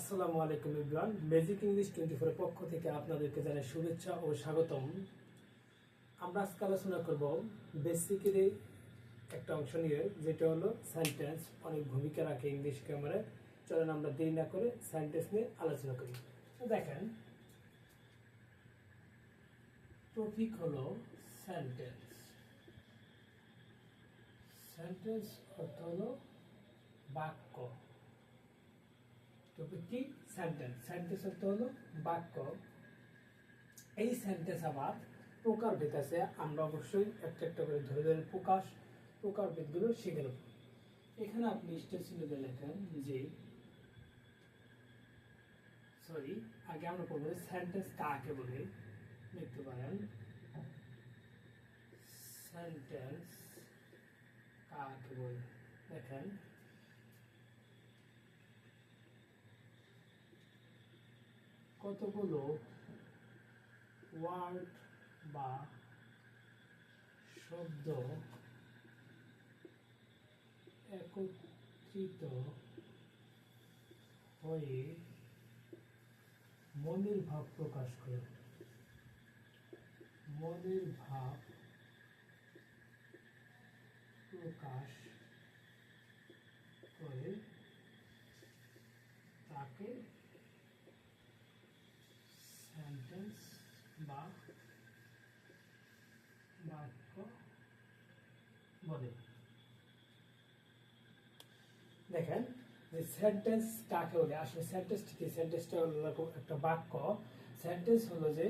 আসসালামু আলাইকুম Ibran magic English twenty ফোরের পক্ষ থেকে আপনাদেরকে জানাই শুভেচ্ছা ও স্বাগতম। আমরা আজকে আলোচনা করব বেসিক্যালি একটা অংশ নিয়ে, যেটা হলো সেন্টেন্স অনেক ভূমিকা রাখে ইংলিশ গ্রামারে চলেন আমরা দেরি না করে সেন্টেন্স নিয়ে আলোচনা করি। দেখেন টপিক হলো সেন্টেন্স সেন্টেন্স অর্থ হলো বাক্য। কি সেন্টেন্স সেন্টেন্স অর্থ হলো বাক্য। এই সেন্টেন্স আবার প্রকারভেদ আছে। আমরা অবশ্যই একটা একটা করে ধরে ধরে প্রকাশ, প্রকারভেদগুলো শিখে নেব। এখানে আপনি স্টেশনে লেখেন যে সরি আগে আমরা পড়ব সেন্টেন্স কাকে বলে? লিখতে পারেন। সেন্টেন্স কাকে বলে? দেখেন। কতগুলো ওয়ার্ড বা শব্দ একত্রিত হয়ে মনের ভাব প্রকাশ করে? মনের ভাব প্রকাশ করে তাকে সেন্টেন্স বা বাক্য বলে দেখেন যে সেন্টেন্স কাকে বলে? আসলে সেন্টেন্স কি? সেন্টেন্সটা হলো একটা বাক্য। সেন্টেন্স হলো যে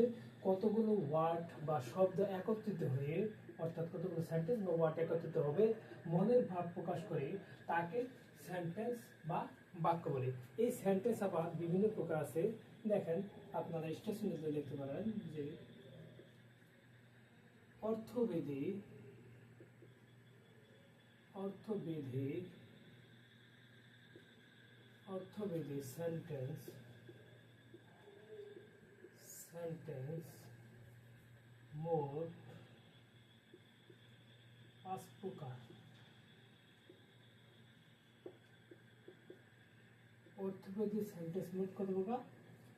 কতগুলো ওয়ার্ড বা শব্দ একত্রিত হয়ে, অর্থাৎ কতগুলো সেন্টেন্স বা ওয়ার্ড একত্রিত হবে, মনের ভাব প্রকাশ করে, তাকে সেন্টেন্স বা বাক্য বলে। এই সেন্টেন্স আবার বিভিন্ন প্রকার আছে। দেখেন, আপনারা স্টেশনে লিখতে পারেন যে অর্থবেদী অর্থবেদী অর্থবেদী সেন্টেন্স সেন্টেন্স মোট পাঁচ প্রকার অর্থবেদী সেন্টেন্স মোট কত প্রকার?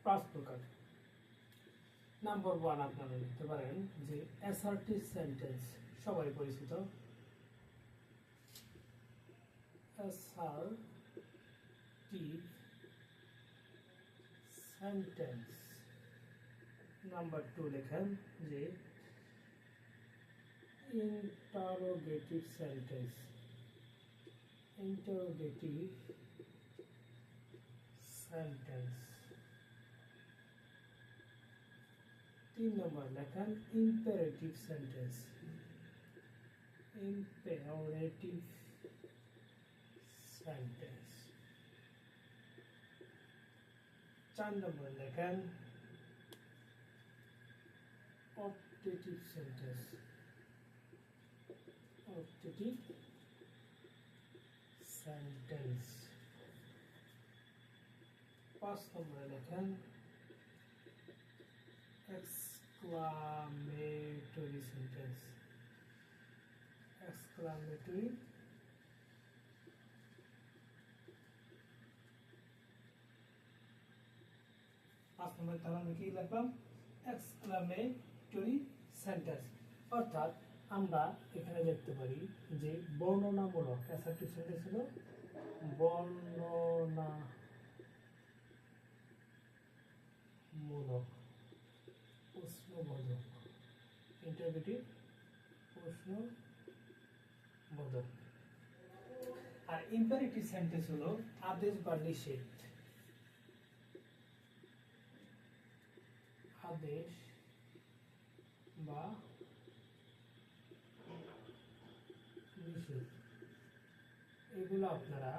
পাঁচ প্রকার নাম্বার ওয়ান আপনারা লিখতে পারেন যে অ্যাসার্টিভ সেন্টেন্স সবাই পরিচিত। অ্যাসার্টিভ সেন্টেন্স নাম্বার টু লেখেন যে ইন্টারোগেটিভ সেন্টেন্স ইন্টারোগেটিভ সেন্টেন্স তিন নম্বর লেখান ইম্পারেটিভ সেন্টেন্স ইম্পারেটিভ সেন্টেন্স চার নম্বর লেখান অপটেটিভ সেন্টেন্স অপটেটিভ সেন্টেন্স পাঁচ নম্বরে লেখেন exclamatory sentence exclamatory নম্বর আমি কি লিখলাম exclamatory sentence অর্থাৎ আমরা এখানে দেখতে পারি যে বর্ণনামূলক অ্যাসার্টিভ সেন্টেন্স হলো বর্ণনা মূলক প্রশ্নবোধক। ইন্টারভিটিভ প্রশ্নবোধক। আর ইম্পারেটিভ সেন্টেন্স হলো আদেশ বা নিষেধ। আদেশ বা নিষেধ। এগুলো আপনারা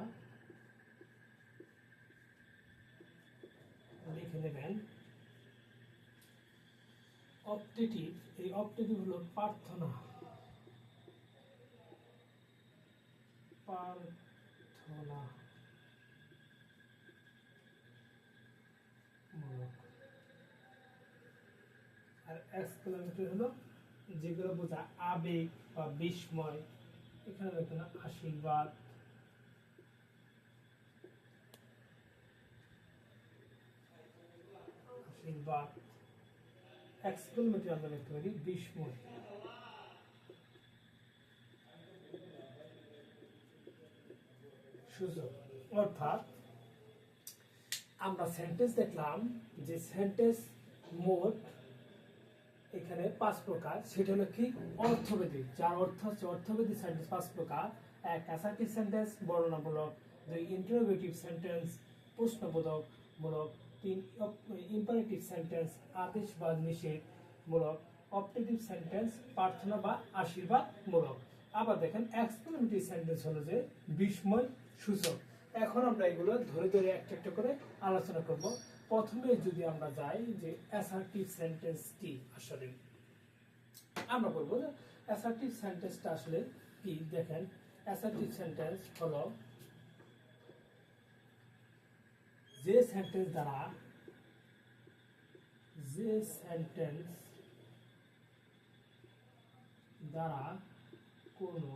লিখে নেবেন। অপটেটিভ এই অপটেটিভ হলো প্রার্থনা। প্রার্থনা মূলক আর এক্সক্লামেটরি হলো যেগুলো বোঝা আবেগ বা বিস্ময়। এখানে দেখুন আশীর্বাদ। অর্থাৎ আমরা সেন্টেন্স দেখলাম যে সেন্টেন্স মোট এখানে পাঁচ প্রকার, সেটা হলো কি? অর্থবেদিক যার অর্থ হচ্ছে অর্থবেদিক সেন্টেন্স পাঁচ প্রকার। এক অ্যাসার্টিভ সেন্টেন্স বর্ণনামূলক। দুই ইন্টারোগেটিভ সেন্টেন্স প্রশ্নবোধক মূলক তিন ইম্পারেটিভ সেন্টেন্স আদেশ বা নিষেধ মূলক অপটেটিভ সেন্টেন্স প্রার্থনা বা আশীর্বাদ মূলক আবার দেখেন এক্সপ্লেনেটিভ সেন্টেন্স হলো যে বিস্ময় সূচক। এখন আমরা এগুলো ধরে ধরে একটা একটা করে আলোচনা করব। প্রথমে যদি আমরা যাই যে অ্যাসার্টিভ সেন্টেন্স কি আসলে, আমরা বলব যে অ্যাসার্টিভ সেন্টেন্সটা আসলে কি? দেখেন অ্যাসার্টিভ সেন্টেন্স হলো যে সেন্টেন্স দ্বারা, যে সেন্টেন্স দ্বারা কোনো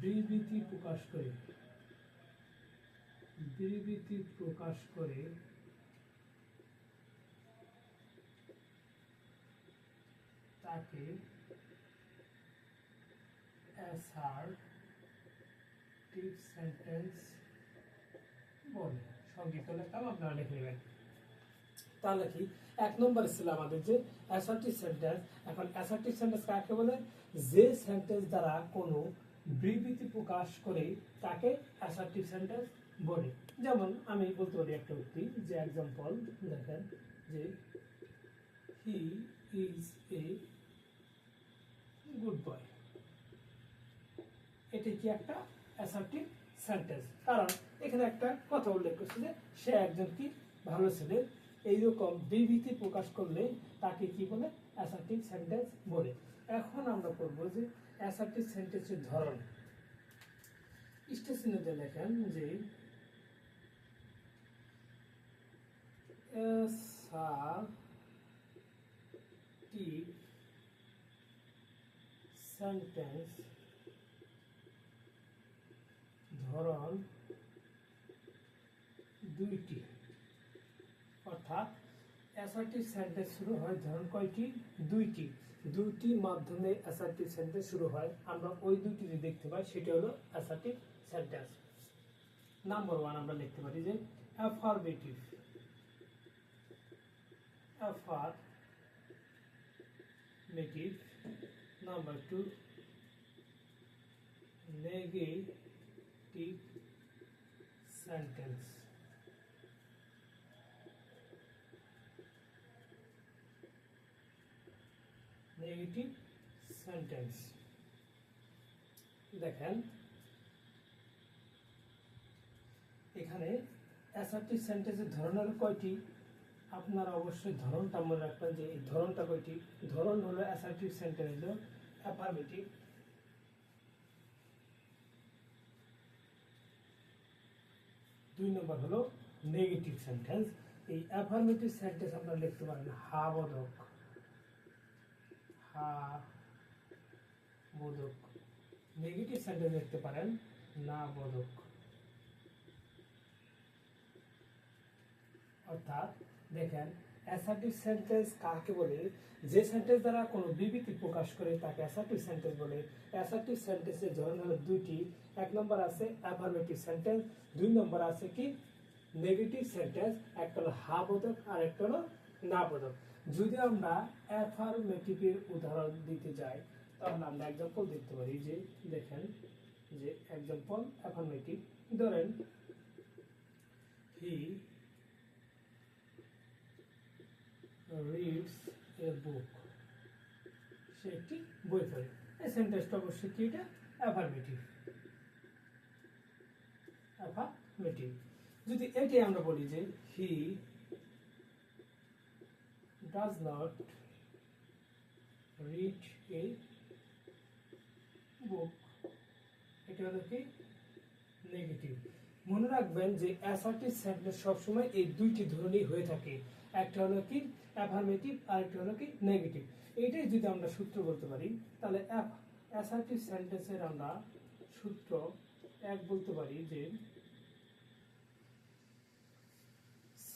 বিবৃতি প্রকাশ করে। বিবৃতি প্রকাশ করে। তাকে অ্যাসার্টিভ সেন্টেন্স বলে। সংক্ষিপ্ত লেখাও আপনারা লিখে নেবেন। তাহলে কি? এক নম্বর ছিল আমাদের যে অ্যাসার্টিভ সেন্টেন্স। এখন অ্যাসার্টিভ সেন্টেন্স কাকে বলে? যে সেন্টেন্স দ্বারা কোনো বিবৃতি প্রকাশ করে তাকে অ্যাসার্টিভ সেন্টেন্স বলে। যেমন আমি বলতে পারি একটা উক্তি যে এক্সাম্পল দেখেন, যে he is a good boy এটি কি একটা অ্যাসার্টিভ সেন্টেন্স কারণ এখানে একটা কথা উল্লেখ করছে যে সে একজন কি? ভালো ছেলে। এইরকম বিবৃতি প্রকাশ করলে তাকে কি বলে? অ্যাসার্টিভ সেন্টেন্স বলে। এখন আমরা করব যে অ্যাসার্টিভ সেন্টেন্সের ধরন। স্টেশনেতে লেখেন যে অ্যাসার্টিভ সেন্টেন্স ধরন দুইটি। অর্থাৎ অ্যাসার্টিভ সেন্টেন্স শুরু হয় ধরন কয়টি? দুইটি। দুইটি মাধ্যমে অ্যাসার্টিভ সেন্টেন্স শুরু হয়। আমরা ওই দুটি যে দেখতে পাই, সেটা হলো অ্যাসার্টিভ সেন্টেন্স নাম্বার ওয়ান আমরা লিখতে পারি যে affirmative affirmative number two negative sentence negative sentence দেখেন, এখানে অ্যাসার্টিভ সেন্টেন্সের ধরন হলো কয়টি? আপনারা অবশ্যই ধরনটা মনে রাখবেন যে এই ধরনটা কয়টি? ধরন হলো অ্যাসার্টিভ সেন্টেন্স হলো অ্যাফার্মেটিভ দুই নম্বর হলো নেগেটিভ সেন্টেন্স এই অ্যাফার্মেটিভ সেন্টেন্স আপনারা লিখতে পারেন হা বোধক নেগেটিভ সেন্টেন্স লিখতে পারেন, না বোধক। অর্থাৎ দেখেন অ্যাসার্টিভ সেন্টেন্স কাকে বলে? যে সেন্টেন্স দ্বারা কোনো বিবৃতি প্রকাশ করে তাকে অ্যাসার্টিভ সেন্টেন্স বলে। অ্যাসার্টিভ সেন্টেন্সের ধরন হলো দুইটি। এক নম্বর আছে অ্যাফার্মেটিভ সেন্টেন্স দুই নম্বর আছে কি? নেগেটিভ সেন্টেন্স একটা হলো হা বোধক আর একটা হলো না বোধক যদি আমরা অ্যাফার্মেটিভের উদাহরণ দিতে যাই, তাহলে আমরা এক্সাম্পল দেখতে পারি যে, দেখেন যে এক্সাম্পল অ্যাফার্মেটিভ ধরেন হি রিডস এ বুক সে একটি বই পড়ে। এই সেন্টেন্সটা অবশ্যই কি এটা? অ্যাফার্মেটিভ অ্যাফার্মেটিভ যদি এটি আমরা বলি যে he does not read a book এটা হলো কি নেগেটিভ মনে রাখবেন যে অ্যাসার্টিভ সেন্টেন্স সবসময় এই দুইটি ধরনেরই হয়ে থাকে। একটা হলো কি অ্যাফার্মেটিভ আর একটা হলো কি নেগেটিভ এইটাই যদি আমরা সূত্র বলতে পারি, তাহলে অ্যাসার্টিভ সেন্টেন্সের আমরা সূত্র এক বলতে পারি যে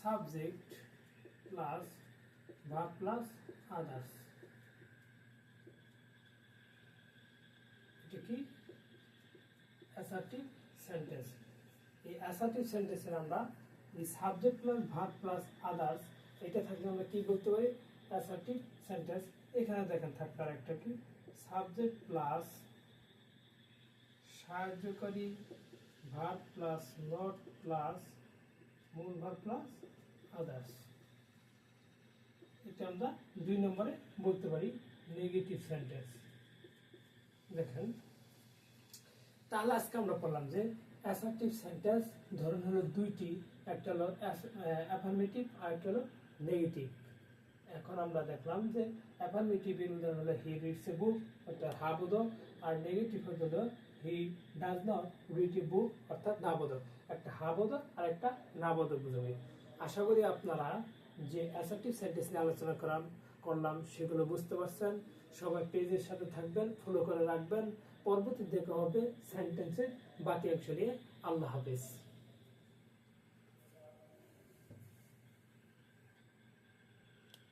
subject plus verb plus others এটা কি? অ্যাসার্টিভ সেন্টেন্স এই অ্যাসার্টিভ সেন্টেন্সের আমরা এই subject plus verb plus others এটা থাকলে আমরা কি করতে পারি? অ্যাসার্টিভ সেন্টেন্স এখানে দেখেন থাকবে আর একটা কি? সাবজেক্ট প্লাস সাহায্যকারী ভার্ব প্লাস নট প্লাস মূল ভার্ব প্লাস আদার্স এটা আমরা দুই নম্বরে বলতে পারি নেগেটিভ সেন্টেন্স দেখেন, তাহলে আজকে আমরা পড়লাম যে অ্যাসার্টিভ সেন্টেন্স ধরন হলো দুইটি, একটা হলো অ্যাফার্মেটিভ আর একটা হলো নেগেটিভ এখন আমরা দেখলাম যে অ্যাফার্মেটিভের উদাহরণ হলো হি রিডস এ বুক একটা হাবোধক আর নেগেটিভ হলো he does not read a book অর্থাৎ নাবোধক একটা হাবোধক আর একটা না বোধক বোঝাবে আশা করি আপনারা যে অ্যাসার্টিভ সেন্টেন্স নিয়ে আলোচনা করাম করলাম, সেগুলো বুঝতে পারছেন। সবাই পেজের সাথে থাকবেন ফলো করে রাখবেন। পরবর্তী দেখা হবে সেন্টেন্সের বাকি অংশ নিয়ে। আল্লাহ হাফেজ।